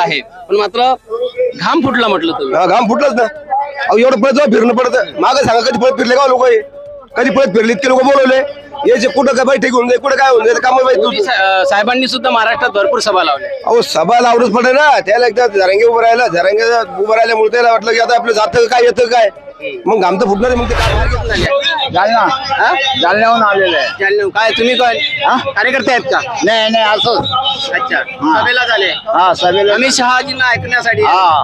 आहे पण मात्र घाम फुटला म्हटलं तुम्ही. हा, घाम फुटलाच ना. अहो एवढं पळत जाऊ फिरणं पडत. मागं सांगा कधी पळत फिरले का लोक कधी पळत फिरले? इतके लोक बोलवले. याचे कुठं काय बैठक होऊन जाईल कुठं काय होऊन जाईल काम मोदी माहिती सा- अं, साहेबांनी सुद्धा महाराष्ट्रात भरपूर सभा लावल्या. अहो सभा लावणंच पडे ना. त्याला एकदा झरंगे उभं राहिला. झरंगे उभं राहिल्यामुळे त्याला वाटलं की आता आपलं जातं काय येतं काय? मग घाम तर फुटणार आहे, मग ते काय जालना. जालन्याहून आलेलं आहे. जालन्याहून. काय तुम्ही काय कार्यकर्ते आहेत का? नाही नाही असंच अच्छा. सभेला झाले. हा सभेला. अमित शहाजींना ऐकण्यासाठी. हा.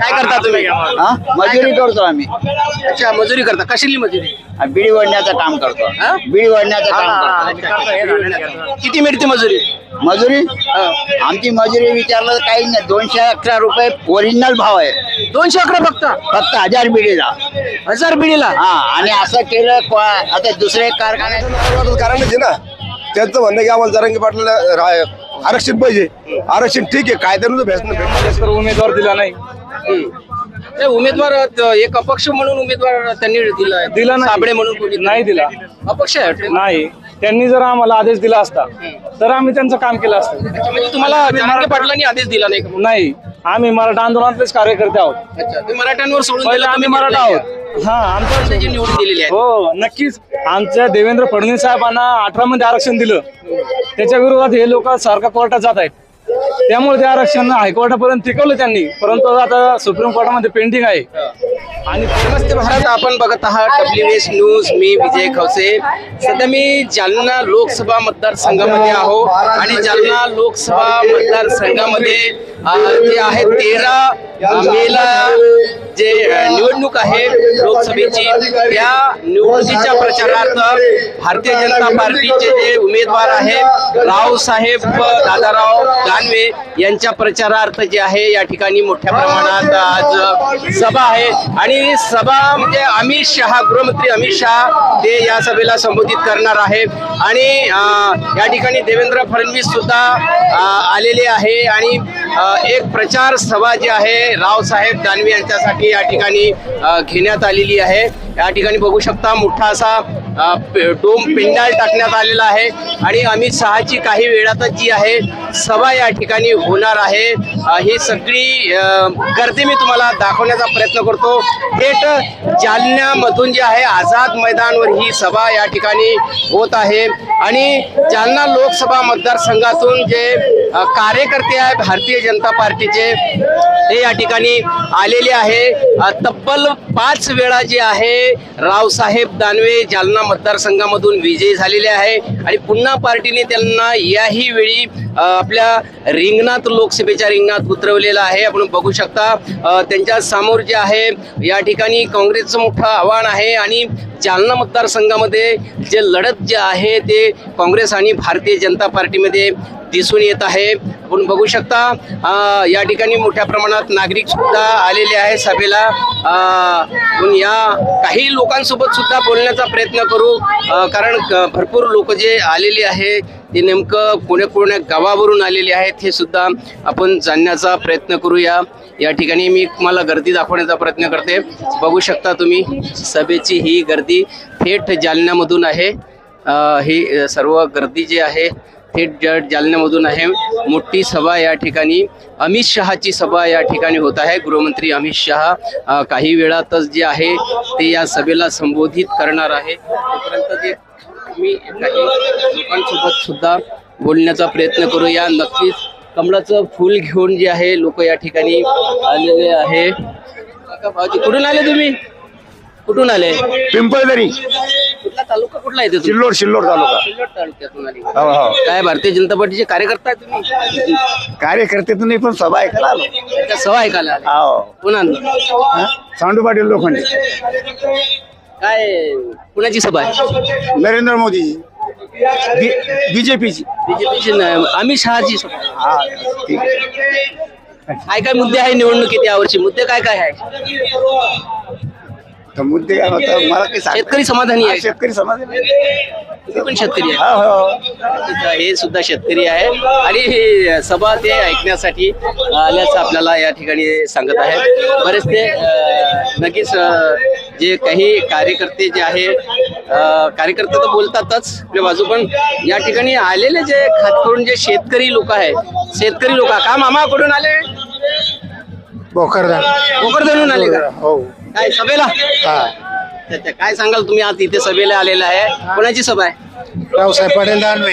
काय करता तुम्ही? हा. मजुरी करतो? आम्ही. अच्छा मजुरी करता. कशाली मजुरी? बिडी वडण्याचं काम करतो. हा? बिडी वडण्याचं काम अच्छा. किती मिळते मजुरी? करतो मजुरी? आमची मजुरी विचारलं तर काही नाही. दोनशे अकरा रुपये ओरिजिनल भाव आहे. दोनशे अकरा फक्त? फक्त हजार बिडीला. हजार बिडीला? हा. आणि असं केलं को- आता दुसरे कारखाने कारण आहे ना त्यांचं म्हणणं की आम्हाला जरांगे पाटला रा- आरक्षण पाहिजे. आरक्षण ठीक आहे कायद्यानुसार भेटणं तर उमेदवार दिला नाही. ते उमेदवार अं, एक अपक्ष म्हणून उमेदवार त्यांनी दिला दिला नाही. साबळे म्हणून कोणी नाही दिला. अपक्ष आहे वाटतं. नाही. त्यांनी जर आम्हाला आदेश दिला असता तर आम्ही त्यांचं काम केलं असतं. अच्छा, म्हणजे तुम्हाला पाटलांनी आदेश दिला नाही का? नाही. आम्ही मराठा आंदोलनातलेच कार्यकर्ते आहोत. अच्छा मराठ्यांवर सोडून पहिले दिलं, आम्ही तुम्ही मराठा आहोत. हा आमच्या? जे निवडून दिलेले आहेत हो नक्कीच. आमच्या देवेंद्र फडणवीस साहेबांना अठरा मध्ये आरक्षण दिलं. त्याच्या विरोधात हे लोक सारखा कोर्टात जात आहेत. त्यामुळे ते आरक्षण हायकोर्टापर्यंत टिकवलं त्यांनी. परंतु आता सुप्रीम कोर्टामध्ये पेंडिंग आहे. आणि नमस्ते भारत आपण बघत आहात डब्ल्यू एस न्यूज मी विजय खवसे. सध्या मी जालना लोकसभा मतदारसंघामध्ये आहो. आणि जालना लोकसभा मतदारसंघामध्ये जे आहे तेरा मेला जे निवडणूक आहे लोकसभेची त्या निवडणुकीच्या प्रचारार्थ भारतीय जनता पार्टीचे जे उमेदवार आहेत रावसाहेब दादाराव दानवे यांच्या प्रचारार्थ जे आहे या ठिकाणी मोठ्या प्रमाणात आज सभा आहे. आणि सभा म्हणजे अमित शहा गृहमंत्री अमित शहा ते या सभेला संबोधित करणार आहे. आणि या ठिकाणी देवेंद्र फडणवीस सुद्धा आलेले आहे. आणि एक प्रचार सभा जी आहे रावसाहेब दानवे यांच्यासाठी या ठिकाणी घेण्यात आलेली आहे. या ठिकाणी बघू शकता मोठा असा डोम पिंडाल टाकण्यात आलेला आहे. आणि अमित शहाची काही वेळातच जी आहे सभा या ठिकाणी होणार आहे. ही सगळी गर्दी मी तुम्हाला दाखवण्याचा प्रयत्न करतो. थेट जालन्यामधून जे आहे आझाद मैदानवर ही सभा या ठिकाणी होत आहे. आणि जालना लोकसभा मतदारसंघातून जे कार्यकर्ते आहे भारतीय जनता पार्टीचे ते या ठिकाणी आलेले आहे. तब्बल पाच वेळा जे आहे रावसाहेब दानवे जालना मतदारसंघामधून विजयी झालेले आहे. आणि पुन्हा पार्टीने त्यांना याही वेळी आपल्या रिंगणात लोकसभेच्या रिंगणात उतरवलेलं आहे. आपण बघू शकता त्यांच्यासमोर जे आहे या ठिकाणी काँग्रेसचं मोठं आव्हान आहे. आणि जालना मतदारसंघामध्ये जे लढत जे आहे ते काँग्रेस आणि भारतीय जनता पार्टीमध्ये दिसून येत आहे. आपण बघू शकता या ठिकाणी मोठ्या प्रमाणात नागरिकसुद्धा आलेले आहे सभेला. पण या काही लोकांसोबत सुद्धा बोलण्याचा प्रयत्न करू. कारण भरपूर लोक जे आलेले आहे ते नेमकं कोण्या कोण्या गावावरून आलेले आहेत हे सुद्धा आपण जाणण्याचा प्रयत्न करूया. या ठिकाणी मी तुम्हाला गर्दी दाखवण्याचा प्रयत्न करते. बघू शकता तुम्ही सभेची ही गर्दी थेट जालन्यामधून आहे. ही सर्व गर्दी जी आहे थेट जालन्यामधून आहे. मोठी सभा या ठिकाणी अमित शहाची सभा या ठिकाणी होत आहे. गृहमंत्री अमित शहा काही वेळातच जे आहे ते या सभेला संबोधित करणार आहे. तोपर्यंत जे मी काही लोकांसोबत सुद्धा बोलण्याचा प्रयत्न करूया. नक्कीच कमळाचं फूल घेऊन जे आहे लोक या ठिकाणी आलेले आहे. भाऊजी कुठून आले तुम्ही? कुठून आले? पिंपळदरी. कुठला तालुका कुठला येते तुम्ही? सिल्लोड सिल्लोड तालुका. सिल्लोड तालुक्यातून आली. हो हो. काय भारतीय जनता पार्टीचे कार्यकर्ता आहे तुम्ही? कार्यकर्ते तुम्ही पण सभा ऐकायला आलो. त्या सभा ऐकायला आले. हो. कोण आणलं? सांडू पाटील लोखंडे. काय कुणाची सभा आहे? नरेंद्र मोदी बीजेपीची. बीजेपीची. हा ठीक आहे. काय काय मुद्दे आहे निवडणुकीत यावर्षी? मुद्दे काय काय आहे तर मुद्दे काय होता मला काही सांग शेतकरी समाधानी आहे शेतकरी समाज तुम्ही पण शेतकरी आहे हा हो. हे सुद्धा शेतकरी आहे. आणि ही सभा ते ऐकण्यासाठी आल्याचं आपल्याला या ठिकाणी सांगत आहे बरेच ते अं, नक्कीच अं, जे काही कार्यकर्ते जे आहे कार्यकर्ते तर बोलतातच. आपल्या बाजू पण या ठिकाणी आलेले जे खास करून जे शेतकरी लोक आहेत. शेतकरी लोक का मामा कुठून आले? भोकरदन भोकरदनहून आले का? हो. काय सभेला? हा. अच्छा. काय सांगाल तुम्ही? आज इथे सभेला आलेला आहे. कोणाची सभा आहे? रावसाहेब पाटील दानवे.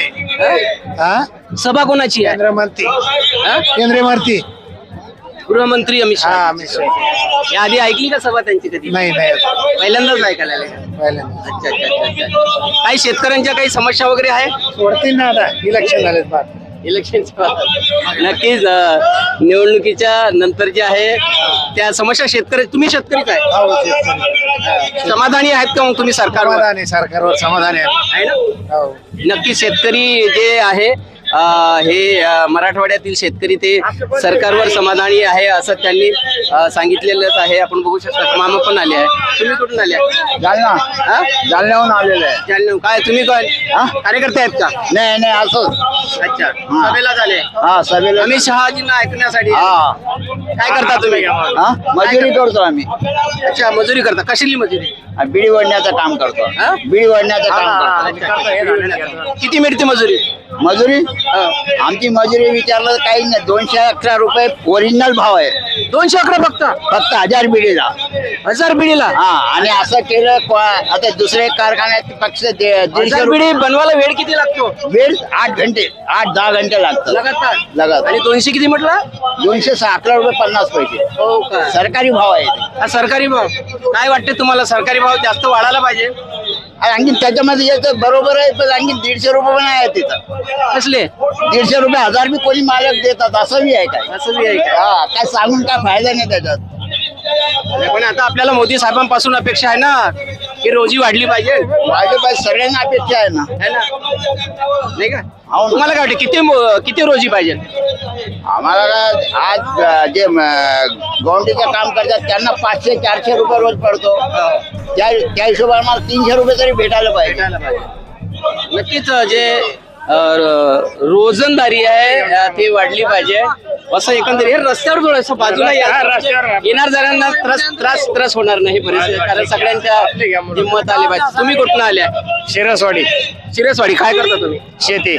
हा? सभा कोणाची आहे? केंद्रीय मंत्री हा? केंद्रीय मंत्री. गृहमंत्री अमित हा शहा. आम्ही सोय- या आधी ऐकली का सभा त्यांची कधी? नाही नाही. पहिल्यांदाच ऐकायला आले. का? पहिल्यांदा अच्छा अच्छा अच्छा अच्छा. काही शेतकऱ्यांच्या काही समस्या वगैरे आहे? सोडतील ना आता. इलेक्शन झाले इलेक्शन नक्कीच अं, निवडणुकीच्या नंतर जे आहे त्या समस्या शेतकरी तुम्ही शेतकरीच आहे समाधानी आहेत का मग तुम्ही सरकारवर? समाधान आहे सरकारवर समाधान आहे आहे ना? हो. नक्की शेतकरी जे आहे हे मराठवाड्यातील शेतकरी ते सरकारवर समाधानी आहे असं त्यांनी सांगितलेलंच आहे. आपण बघू शकता मामा पण आले आहे तुम्ही कुठून आले? जालना. हा? जालन्याहून आलेलं आहे. जालना. काय तुम्ही काय हा? कार्यकर्ते आहेत का? नाही नाही असंच अच्छा. सभेला झाले. हा सभेला. अमित शहाजींना ऐकण्यासाठी. हा. काय करता तुम्ही? हा. मजुरी करतो आम्ही. अच्छा मजुरी करता. कशाली मजुरी? बिडी वडण्याचं काम करतो. हा? बिडी वडण्याचं काम. किती मिळते मजुरी? मजुरी. आमची मजुरी विचारलं तर काही नाही. दोनशे अकरा रुपये ओरिजिनल भाव आहे. दोनशे अकरा फक्त? फक्त हजार बिडीला हजार बिडीला हा. आणि असं केलं को- आता दुसरे कारखान्यात पक्ष दीडशे हजार रुपये. बिडी बनवायला वेळ किती लागतो? वेळ आठ घंटे आठ दहा घंटे लागतात. लगातार? लगातार. आणि दोनशे किती म्हटलं? दोनशे अकरा रुपये पन्नास पैसे. हो का? सरकारी भाव आहे. ते. हा सरकारी भाव. काय वाटते तुम्हाला? सरकारी भाव जास्त वाढायला पाहिजे? आणखी त्याच्यामध्ये याचं बरोबर आहे पण आणखी दीडशे रुपये पण आहे तिथं. कसले? दीडशे रुपये हजार बी कोणी मालक देतात असं बी आहे काय? असं बी आहे का? हा काय सांगून काय फायदा नाही त्याच्यात. नाही, पण आता आपल्याला मोदी साहेबांपासून अपेक्षा आहे ना की रोजी वाढली पाहिजे. वाढले पाहिजे. सगळ्यांना अपेक्षा आहे ना. है ना? नाही का? हो ना. तुम्हाला काय वाटते किती मो- किती रोजी पाहिजे? आम्हाला काय आज अं, जे गवंडीचं काम करतात त्यांना पाचशे चारशे रुपये रोज पडतो. त्या त्या हिशोबाने मला तीनशे रुपये तरी भेटायला पाहिजे. नक्कीच जे अ, रोजंदारी आहे अ, ती वाढली पाहिजे. असं एकंदरीत हे रस्त्यावर थोडंसं बाजूला या येणार जाणाऱ्यांना त्रास त्रास त्रास होणार नाही परिस्थिती कारण सगळ्यांच्या हिंमत आली पाहिजे. तुम्ही कुठून आल्या शिरसवाडी. शिरसवाडी. काय करता तुम्ही? शेती.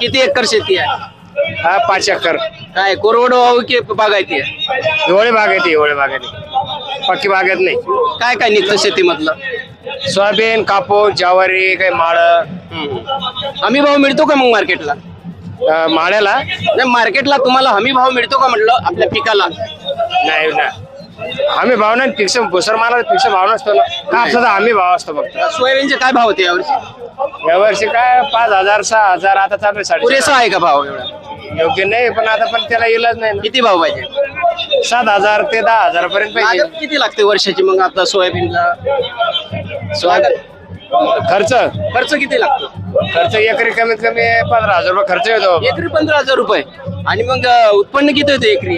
किती एकर शेती आहे? हा पाच एकर. काय कोरवड की बागायती आहे एवढे बाग येते एवढे बाग येते पक्की बाग येत नाही. काय काय निघतं शेतीमधलं? सोयाबीन कापूस ज्वारी काही माळ. हमी भाव मिळतो का मग मार्केटला? माळ्याला नाही मार्केटला तुम्हाला हमी भाव मिळतो का म्हटलं आपल्या पिकाला? नाही ना आम्ही भाव नाही फिक्स भुसर माला फिक्स भाव नसतो ना. कापसाचा आम्ही भाव असतो फक्त. सोयाबीनचे काय भाव होते यावर्षी? यावर्षी काय पाच हजार सहा हजार आता चालू आहे साडे पुरेसा आहे का भाव एवढा? योग्य नाही पण आता पण त्याला इलाज नाही किती भाव पाहिजे? सात हजार ते दहा हजार पर्यंत पाहिजे. लागत किती लागते वर्षाची मग आता सोयाबीनला? सोयाबीन खर्च? खर्च किती लागतो? खर्च एकरी कमीत कमी पंधरा हजार रुपये खर्च येतो एकरी पंधरा हजार रुपये. आणि मग अं, उत्पन्न किती होते एकरी?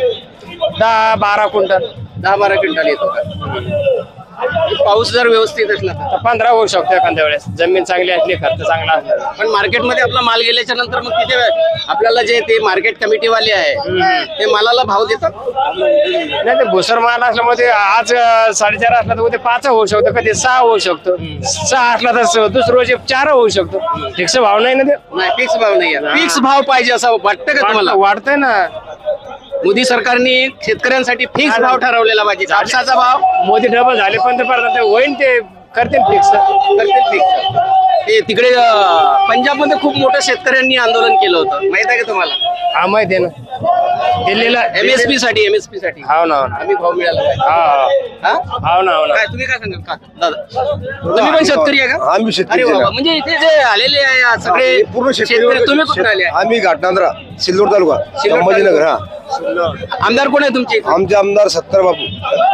दहा बारा क्विंटल. दहा बारा क्विंटल येतो. का पाऊस जर व्यवस्थित असला तर. पंधरा होऊ शकतो एखाद्या वेळेस. जमीन चांगली असली खर्च चांगला असला पण मार्केटमध्ये आपला माल गेल्याच्यानंतर मग तिथे आपल्याला जे ते मार्केट कमिटी वाले आहे ते मालाला भाव देतात? नाही ते भुसर माल असल्यामुळे ते आज अं, साडेचार असला तर उद्या पाच होऊ शकतो कधी सहा होऊ शकतो. सहा असला तर दुसरं रोज चार होऊ शकतो. फिक्स भाव नाही ना ते? नाही फिक्स भाव नाही फिक्स भाव पाहिजे असं वाटतं का तुम्हाला? वाढतंय ना. मोदी सरकारने शेतकऱ्यांसाठी फिक्स भाव ठरवलेला पाहिजे. कापसाचा भाव. मोदी डबल झाले पंतप्रधान ते होईन ते करतील फिक्स करते फिक्स ते तिकडे अं, पंजाबमध्ये खूप मोठं शेतकऱ्यांनी आंदोलन केलं होतं. माहीत आहे का तुम्हाला? हा माहिती आहे ना. दिल्लीला एमएसपी साठी एमएसपी साठी. हाव ना आम्ही भाव मिळाला. पाहिजे हा हा? हाव ना हाव ना. काय तुम्ही काय सांगाल? दादा. तुम्ही पण शेतकरी आहे का? आम्ही शेतकरी अरे. म्हणजे इथे जे आलेले आहे सगळे हे पूर्ण शेतकरी तुम्ही कुठून आले? आहे? आम्ही घाटनांद्रा सिल्लोड तालुका सिल्लोड संभाजीनगर हा. आमदार कोण आहे तुमचे? इथे? आमचे आमदार सत्तर बाबू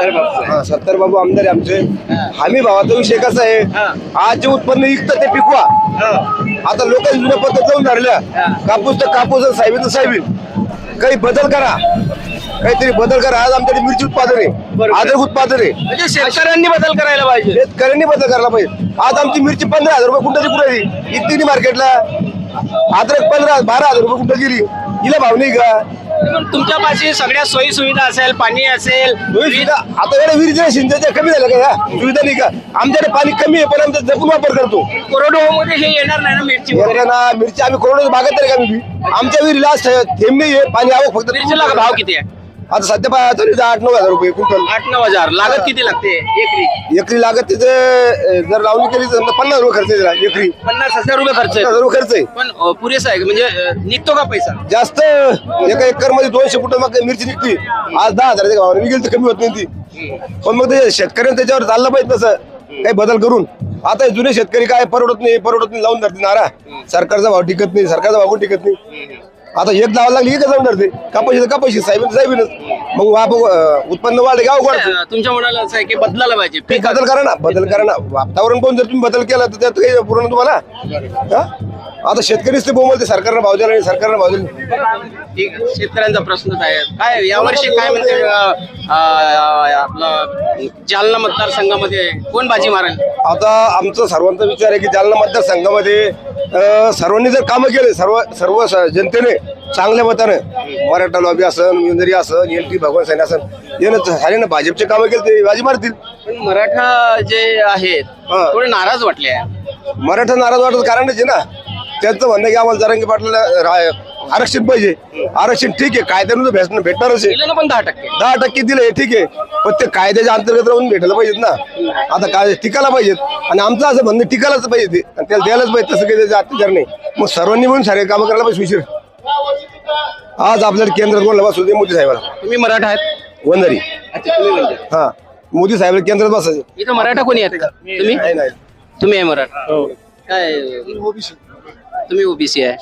अरे बापरे. हा सत्तर बाबू आमदार आहे आमचे. हमी भावाचा विषय कसा हा. आहे आज जे उत्पन्न विकतं ते पिकवा. आता लोक जुन्या पद्धत जाऊन धरल्या. कापूस तर कापूस आणि साहेबीन तर साहेबीन काही बदल करा. काहीतरी बदल करा. आज आमच्याकडे मिरची उत्पादन आहे. बरोबर. अद्रक उत्पादन आहे. म्हणजे शेतकऱ्यांनी बदल करायला पाहिजे. शेतकऱ्यांनी बदल करायला पाहिजे. आज आमची मिरची पंधरा हजार रुपये कुठं कुठे इतकी नाही मार्केटला अद्रक पंधरा बारा हजार रुपये कुठं गेली. हिला भाव नाही का? पण तुमच्या पाशी सगळ्या सोयी सुविधा असेल पाणी असेल सुविधा आता एवढ्या विहिरीच्या सिंचाच्या कमी झाल्या का या? सुविधा नाही का? आमच्याकडे पाणी कमी आहे पण आमचा जपून वापर करतो. कोरडवाहू मध्ये हे येणार नाही ना मिरची वगैरे? ना मिरची आम्ही करोडो बागत तरी का आमच्या विहिरीला थेंब नाही आहे पाणी आवक फक्त मिरचीला भाव किती आहे? आता सध्या पाय तरी आठ नऊ हजार रुपये क्विंटल. आठ नऊ हजार. लागत किती लागते एकरी? एकरी लागत तिथे जर लावणी केली तर पन्नास रुपये खर्च आहे एकरी. पन्नास हजार रुपये खर्च पन्नास आहे हजार रुपये खर्च आहे पण अ, पुरेसा आहे का? म्हणजे अ, निघतो का पैसा? जास्त एका एकरमध्ये दोनशे फुट मग मिरची निघते. आज दहा हजाराच्या भावाने विकेल तर कमी होत नाही ती. पण मग ते शेतकऱ्यांनी त्याच्यावर चाललं पाहिजे तसं. काही बदल करून. आता हे जुने शेतकरी काय परवडत नाही परवडत नाही लावून धरते नारा. सरकारचा भाव टिकत नाही सरकारचा भाव पण टिकत नाही. आता एक लावा लागली एक जाऊन धरते. कापाशी तर कापाशी साहेब साहेबीनच मग वाप उत्पन्न वाढले गाव वाढते अ, तुमच्या मनाला असं आहे की बदलायला पाहिजे. पीक बदल करा ना बदल करा ना. वातावरण पाहून जर तुम्ही बदल केला तर त्यात काही पूर्ण तुम्हाला हा? आता शेतकरीच ते बोमलते सरकारनं भाव दिला नाही सरकारनं भाव दिला नाही. ठीक आहे. शेतकऱ्यांचा प्रश्नच आहे. काय यावर्षी काय म्हणते अ, अ, आपलं जालना मतदारसंघामध्ये कोण बाजी मारेल? आता आमचा सर्वांचा विचार आहे की जालना मतदारसंघामध्ये अं, सर्वांनी जर कामं केले सर्व सर्व स- जनतेने चांगल्या मतानं मराठा लॉबी असन इंदरी असन एल टी भगवान सैनी असन. यानं झाल्यानं भाजपचे कामं केले ते बाजी मारतील. पण मराठा जे आहेत हा. थोडे नाराज वाटले आहे. मराठा नाराज वाटत कारणच आहे ना त्यांचं म्हणणं आहे की आम्हाला जरांगी पाटलाला रा- आरक्षण पाहिजे. आरक्षण ठीक आहे कायद्यानुसार भेटणं भेटणारच आहे. दिलं ना पण दहा टक्के. दहा टक्के दिले हे ठीक आहे पण ते कायद्याच्या अंतर्गत राहून भेटायला पाहिजेत ना. आता काय टिकायला पाहिजेत. आणि आमचं असं म्हणणं टिकायलाच पाहिजे ते. आणि त्याला द्यायलाच पाहिजे तसं काही त्याचा अत्याचार नाही. मग सर्वांनी मिळून सारे कामं करायला पाहिजे सुशीर आज आपल्याला केंद्रात कोणाला बसू दे मोदी साहेबाला. तुम्ही मराठा आहेत? वंदरी अच्छा तुम्ही म्हणजे. हा. मोदी साहेबाला केंद्रात बसायचे. इथं मराठा कोणी आहेत का? तुम्ही? नाही नाही. तुम्ही आहे मराठा. हो. काय? तुम्ही ओबीसी आहे.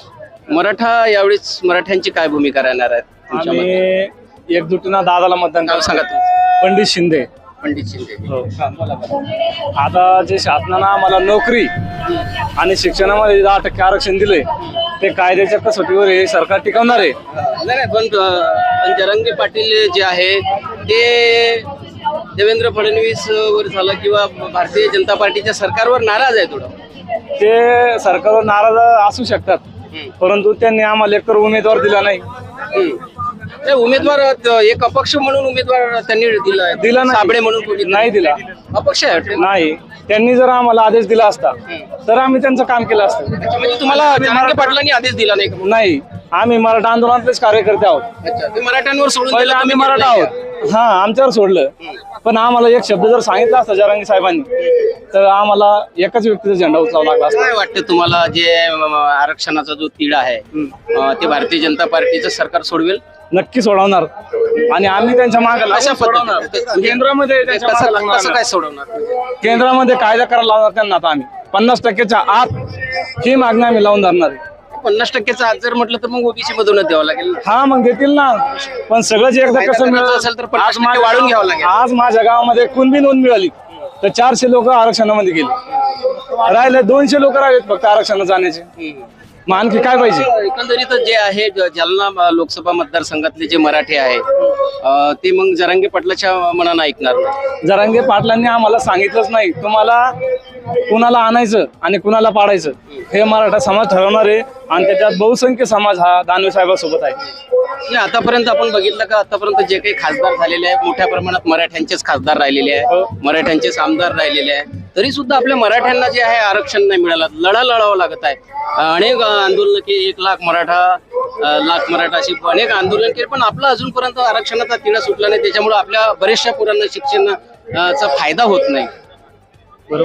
मराठा यावेळेस मराठ्यांची काय भूमिका राहणार आहे तुमच्या मते? आम्ही एकजुटीनं दादाला मतदान नाव करतो. सांगा तुमचं. पंडित शिंदे. पंडित शिंदे. हो. आता जे शासनानं आम्हाला नोकरी आणि शिक्षणामध्ये दहा टक्के आरक्षण दिले ते कायद्याच्या कसोटीवर हे सरकार टिकवणार आहे. नाही नाही, पण पण जरंगे पाटील जे आहे ते देवेंद्र फडणवीस वर झालं किंवा भारतीय जनता पार्टीच्या सरकारवर नाराज आहे थोडं. ते सरकारवर नाराज असू शकतात परंतु त्यांनी आम्हाला एकतर उमेदवार दिला नाही. उमेदवार अं, एक अपक्ष म्हणून उमेदवार त्यांनी दिला दिला नाही. साबळे म्हणून कोणी नाही दिला. अपक्ष आहे वाटतं. नाही. त्यांनी जर आम्हाला आदेश दिला असता तर आम्ही त्यांचं काम केलं असतं. अच्छा, म्हणजे तुम्हाला पाटलांनी आदेश दिला नाही का? नाही. आम्ही मराठा आंदोलनातलेच कार्यकर्ते आहोत. अच्छा ते मराठ्यांवर सोडून पहिले दिलं, आम्ही तुम्ही मराठा आहोत. हा आमच्यावर सोडलं. पण आम्हाला एक शब्द जर सांगितला असता जरांगी साहेबांनी तर आम्हाला एकाच व्यक्तीचा झेंडा उचलावा लागला? असता. काय वाटतं तुम्हाला जे अं, आरक्षणाचा जो तिढा आहे अं, ते भारतीय जनता पार्टीचं सरकार सोडवेल? नक्की सोडवणार. आणि आम्ही त्यांच्या मागे कशा सोडवणार. पद्धतीने केंद्रामध्ये त्यांच्या मागे कसं लागणार. कसं आम्ही. काय सोडवणार? केंद्रामध्ये कायदा करायला लावणार त्यांना आता आम्ही. पन्नास टक्क्याच्या आत ही मागणी आम्ही लावून धरणार आहे. पन्नास टक्क्याचा आज जर म्हटलं तर मग ओबीसी मधूनच द्यावं लागेल. हा मग देतील ना. पण सगळंच एकदा कायदा कसं मिळेल असेल तर पन्नास आज टक्के वाढून घ्यावं लागेल. आज माझ्या गावामध्ये कुणबी नोंद मिळाली. तर चारशे लोक आरक्षणामध्ये गेले. राहिले दोनशे लोक राहिलेत फक्त आरक्षणात जाण्याचे. मग आणखी काय पाहिजे एकंदरीत जे आहे ज- जालना लोकसभा मतदारसंघातले जे मराठे आहेत अ, ते मग जरांगे पाटलाच्या मनानं ऐकणार नाही. जरांगे पाटलांनी आम्हाला सांगितलंच नाही तुम्हाला कुणाला आणायचं आणि कुणाला पाडायचं हे मराठा समाज ठरवणार आहे आणि त्याच्यात बहुसंख्य समाज हा दानवे साहेबांसोबत आहे नाही, आतापर्यंत आपण बघितलं का आतापर्यंत जे काही खासदार झालेले आहेत मोठ्या प्रमाणात मराठ्यांचेच खासदार राहिलेले हो. आहे मराठ्यांचेच आमदार राहिलेले आहे तरी सुद्धा आपल्या मराठ्यांना जे आहे आरक्षण नाही मिळालं. लढा लढावं लागत आहे. अनेक आंदोलन की एक लाख मराठा लाख मराठा अशी अनेक आंदोलन केले पण आपला अजूनपर्यंत आरक्षणाचा तिढा सुटला नाही. त्याच्यामुळे आपल्या बऱ्याचशा पोरांना शिक्षणाचा फायदा होत नाही.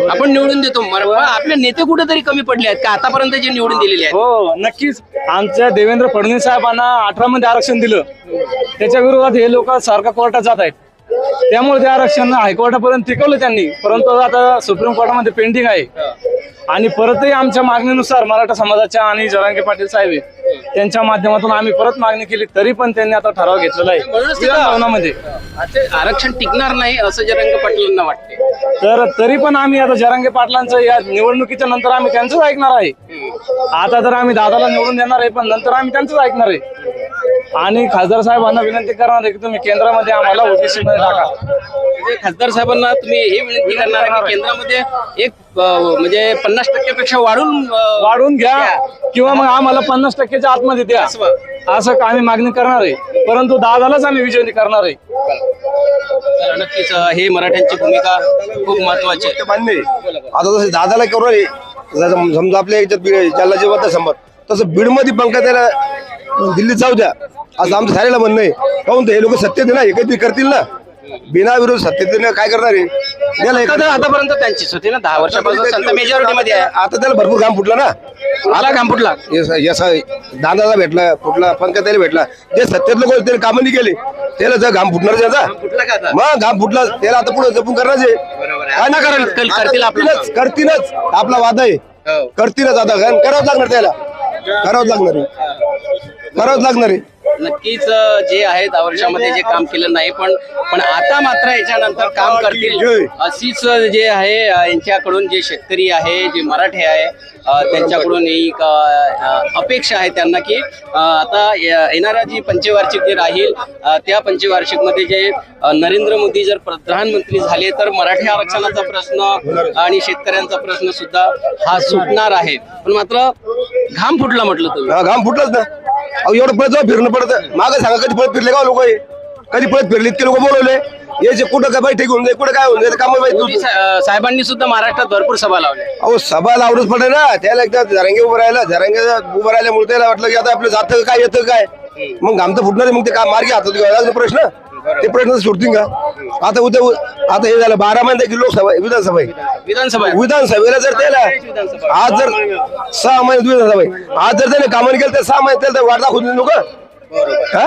आपण निवडून देतो. आपले नेते कुठेतरी कमी पडले आहेत का? आतापर्यंत जे निवडून दिलेले आहेत. हो नक्कीच. आमच्या देवेंद्र फडणवीस साहेबांना अठरा मध्ये आरक्षण दिलं. त्याच्या विरोधात हे लोक सारखा कोर्टात जात आहेत. त्यामुळे ते आरक्षण हायकोर्टापर्यंत टिकवलं त्यांनी. परंतु आता सुप्रीम कोर्टामध्ये पेंडिंग आहे. आणि परतही आमच्या मागणीनुसार मराठा समाजाच्या आणि जरांगे पाटील साहेब त्यांच्या माध्यमातून आम्ही परत मागणी केली तरी पण त्यांनी आता ठराव घेतलेला आहे. आरक्षण टिकणार नाही असं जरंग पाटलांना वाटते तर तरी पण आम्ही आता जरांगे पाटलांचं या निवडणुकीच्या नंतर आम्ही त्यांचंच ऐकणार आहे. आता तर आम्ही दादाला निवडून देणार आहे पण नंतर आम्ही त्यांचंच ऐकणार आहे. आणि खासदार साहेबांना विनंती करणार आहे की तुम्ही केंद्रामध्ये आम्हाला ओबीसी मध्ये टाका. म्हणजे खासदार साहेबांना तुम्ही हे विनंती करणार आहे की केंद्रामध्ये एक अं, म्हणजे पन्नास टक्क्यापेक्षा वाढून अं, वाढून घ्या किंवा मग आम्हाला पन्नास टक्क्याच्या आतमध्ये द्या. असं आम्ही मागणी करणार आहे. परंतु दादालाच आम्ही विजयी करणार आहे. तर नक्कीच अं, हे मराठ्यांची भूमिका खूप महत्वाची आहे. मान्य आहे. आता जसं दादाला करू राहिले जसं समजा आपल्या याच्यात बीड जालना जे मतदार संमत तसं बीडमध्ये पंकजाला दिल्लीत जाऊ द्या. असं आमचं झालेलं म्हणणं आहे. काहून तर हे लोक सत्तेत ना हे काहीतरी करतील ना? बिनाविरोध सत्तेत आहे ना, काय करणार आहे? तर आतापर्यंत त्यांचीच होती ना. दहा वर्षापासून संत मेजॉरिटी मध्ये आहे. आता त्याला भरपूर घाम फुटला ना? आला काम फुटला? यसा दादाला भेटला फुटला पंकजाला भेटला. जे सत्तेत लोक होते त्याने कामं नाही केले. त्याला जर घाम फुटणार त्याचा आता. मग घाम फुटला त्याला आता पुढे जपून करणार. काय ना करायला करतील- करतील आपलं. करतीलच. आपला वादा आहे. हो. करतीलच आता. करावंच लागणार त्याला. करावंच लागणार करावंच लागणार आहे. नक्कीच अ, जे आहे दहा वर्षामध्ये जे काम केलं नाही पण पण आता मात्र याच्यानंतर काम करतील. अशीच जे आहे अ, यांच्याकडून जे शेतकरी आहे जे मराठे आहे अ, त्यांच्याकडून एक अ, अ, अपेक्षा आहे त्यांना की अ, आता या- येणारा जी पंचवार्षिक जे राहील अ, त्या पंचवार्षिकमध्ये जे अ, नरेंद्र मोदी जर प्रधानमंत्री झाले तर मराठी आरक्षणाचा प्रश्न आणि शेतकऱ्यांचा प्रश्न सुद्धा हा सुटणार आहे. पण मात्र घाम फुटला म्हटलं तुम्ही. हा, घाम फुटलाच ना. अहो एवढं पळत जाऊ फिरणं पडत मागे सांगा कधी पळत फिरले का लोक कधी पळत फिरले? इतके लोक बोलवले. याचे कुठं काय बैठक होऊन जाईल कुठं काय होऊन जाईल काम माहिती. सा- साहेबांनी सुद्धा महाराष्ट्रात भरपूर सभा लावल्या. अहो सभा लावणंच पडे ना. त्याला एकदा झरंगे उभं राहिला. झरंगे उभं राहिल्यामुळे त्याला वाटलं की आता आपलं जातं काय येतं काय? मग घाम तर फुटणार आहे, मग ते काय मार्गी हातात घ्यावा? लागला प्रश्न? ते प्रश्न सुटतील का? आता उद्या आता हे झालं बारा महिने की लोकसभा आहे, विधानसभा आहे. विधानसभा आहे. विधानसभेला जर त्याला. आज जर सहा महिने विधानसभा आहे. आज जर त्याने कामाने केलं तर सहा महिने त्याला वाट दाखवून लोक हा?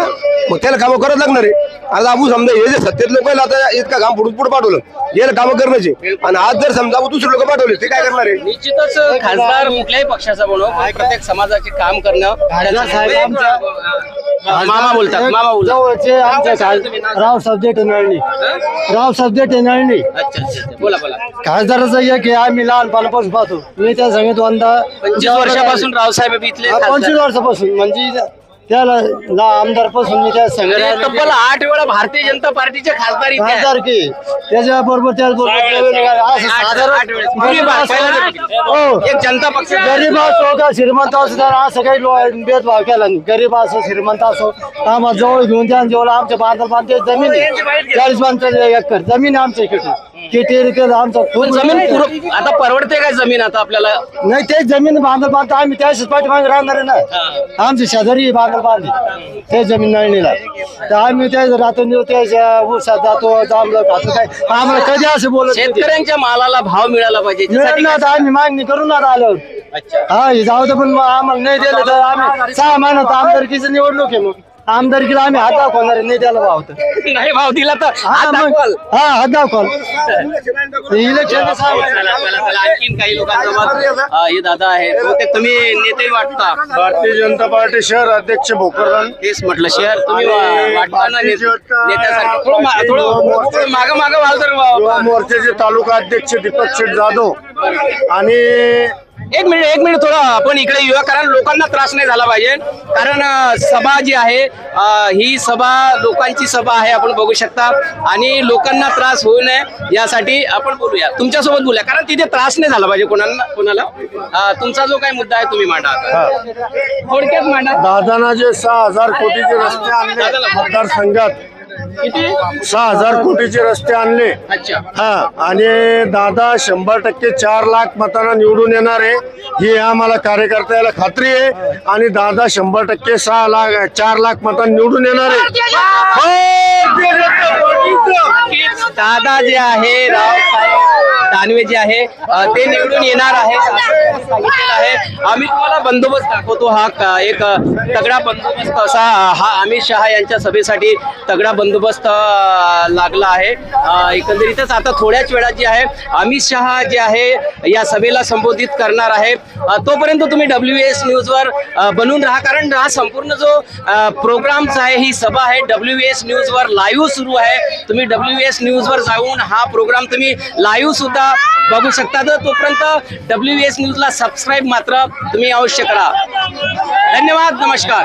मग त्याला कामं करत लागणार आहे. आज आपण समजा हे जे सत्तेत लोक आता इतका काम पुढे पुढे पाठवलं. याला कामं करण्याचे. आणि आज जर समजा आपण दुसरे लोक पाठवले ते काय करणार आहे? निश्चितच खासदार कुठल्याही पक्षाचा बनव पण प्रत्येक समाजाचे काम करणं मामा बोलतात मामा बोलतात. जवळचे आमचे खासदार राव सब्जेक्ट नळणी. राव सब्जेक्ट नळणी. अच्छा अच्छा अच्छा. बोला बोला. खासदाराचं एक आम्ही लहानपणापासून पाहतो. मी त्या सांगित दोनदा पंचवीस वर्षापासून रावसाहेब इथले खासदार. पंचवीस वर्षापासून म्हणजे त्याला आमदारपासून मी त्या म्हणजे संघ तब्बल आठ वेळा भारतीय जनता पार्टीचे खासदार इथे आहेत. खासदार की. त्याच्याबरोबर त्याचबरोबर असं आठ- साधारण आठ वेळेस. पूर्वी भा- पहिला हो. एक जनता पक्ष. गरीब असो का श्रीमंत असो तर असं काही लो- भेदभाव केला नाही. गरीब असो श्रीमंत असो आम्हाला जवळ घेऊन द्या आणि जेवढं आमच्या बांधल बांधते जमीन आहे. चाळीस पंचाळीस एकर जमीन आहे आमच्या इकडे. एकर आमचं खूप पण जमीन पुर- आता परवडते काय जमीन आता आपल्याला? नाही ते जमीन बांधल बांधतो आम्ही त्याच पाठीमागे राहणार आहे ना. आमची शेजारी बांधल बांधली. ते जमीन नळणीला. तर आम्ही त्या रात्री त्याच्या उसात जातो जांभळं खातो काय आम्हाला कधी असं बोलत नाही. ते. शेतकऱ्यांच्या मालाला भाव मिळाला पाहिजे मिळेल ना आता आम्ही मागणी करू ना आता आल्यावर अच्छा. हा हे जाऊ दे पण मग आम्हाला नाही दिलं तर आम्ही सहा महिन्यात आमदारकीचं निवडणूक आहे मग. आमदारकीला आम्ही हात दाखवणार आहे, नाही द्यायला भाव तर. नाही भाव दिला तर हा हात मग- दाखवाल. हा हात दाखवाल. इलेक्शन चला, चला, चला. आणखीन काही लोकांचा अं, हे दादा आहे. बहुतेक तुम्ही नेते वाटता? भारतीय जनता पार्टी शहर अध्यक्ष भोकरदन. तेच म्हटलं शहर तुम्ही वा- वाटताना ने- नेत्यासारखे. थोडं मा- थोडं थोडं मागं मागं व्हाल तर वा- मोर्चाचे तालुका अध्यक्ष दीपक शेठ जाधव. आणि एक मिनिट एक मिनिट थोडं आपण इकडे येऊया कारण लोकांना त्रास नाही झाला पाहिजे. कारण सभा जी आहे ही सभा लोकांची सभा आहे आपण बघू शकता. आणि लोकांना त्रास होऊ नये यासाठी आपण बोलूया. तुमच्यासोबत बोलूया कारण तिथे त्रास नाही झाला पाहिजे कोणाला कोणाला. तुमचा जो काही मुद्दा आहे तुम्ही मांडा आता. थोडक्यात मांडा. दादाना जे सहा हजार कोटीचे रस्ते आणले मतदारसंघात किती? सहा हजार कोटीचे रस्ते आणले. अच्छा. हा आणि दादा शंभर टक्के चार लाख मतांना निवडून येणार आहे. ही आम्हाला कार्यकर्त्याला खात्री आहे. आणि दादा शंभर टक्के सहा लाख चार लाख मतांना निवडून येणार आहे. दादा जे आहे रावसाहेब. दानवे जे आहे ते निवडून येणार आहे. सांगितलेलं आहे. आम्ही तुम्हाला बंदोबस्त दाखवतो. हा एक तगडा बंदोबस्त असा हा अमित शहा यांच्या सभेसाठी तगडा बंदोबस्त लागला आहे. एकंदरीतच आता थोड्याच वेळात जे आहे अमित शहा जे आहे या सभेला संबोधित करणार आहे. तोपर्यंत तुम्ही डब्ल्यू एस न्यूजवर बनून राहा. कारण हा संपूर्ण जो प्रोग्राम्स आहे ही सभा आहे. डब्ल्यू एस न्यूजवर लाईव्ह सुरू आहे. तुम्ही डब्ल्यू एस न्यूजवर जाऊन हा प्रोग्राम तुम्ही लाईव्ह सुद्धा बघू शकता. तर तोपर्यंत डब्ल्यू एस न्यूजला सबस्क्राईब मात्र तुम्ही अवश्य करा. धन्यवाद नमस्कार.